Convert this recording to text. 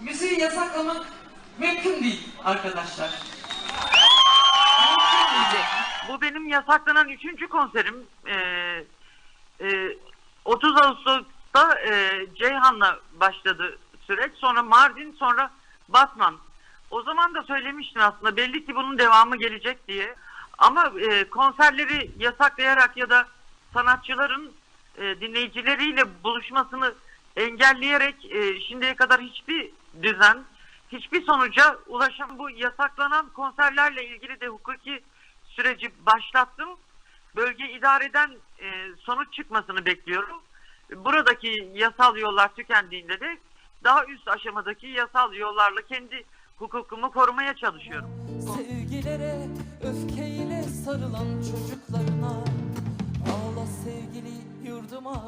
müziği yasaklamak mümkün değil arkadaşlar. Bu benim yasaklanan üçüncü konserim. Ee, e, 30 Ağustos'ta e, Ceyhan'la başladı süreç. Sonra Mardin, sonra Batman. O zaman da söylemiştim aslında. Belli ki bunun devamı gelecek diye. Ama e, konserleri yasaklayarak ya da sanatçıların e, dinleyicileriyle buluşmasını engelleyerek e, şimdiye kadar hiçbir düzen, hiçbir sonuca ulaşan bu yasaklanan konserlerle ilgili de hukuki süreci başlattım. Bölge idareden e, sonuç çıkmasını bekliyorum. Buradaki yasal yollar tükendiğinde de daha üst aşamadaki yasal yollarla kendi hukukumu korumaya çalışıyorum. Sevgilere öfkeyle sarılan çocuklarına Ağla sevgili yurduma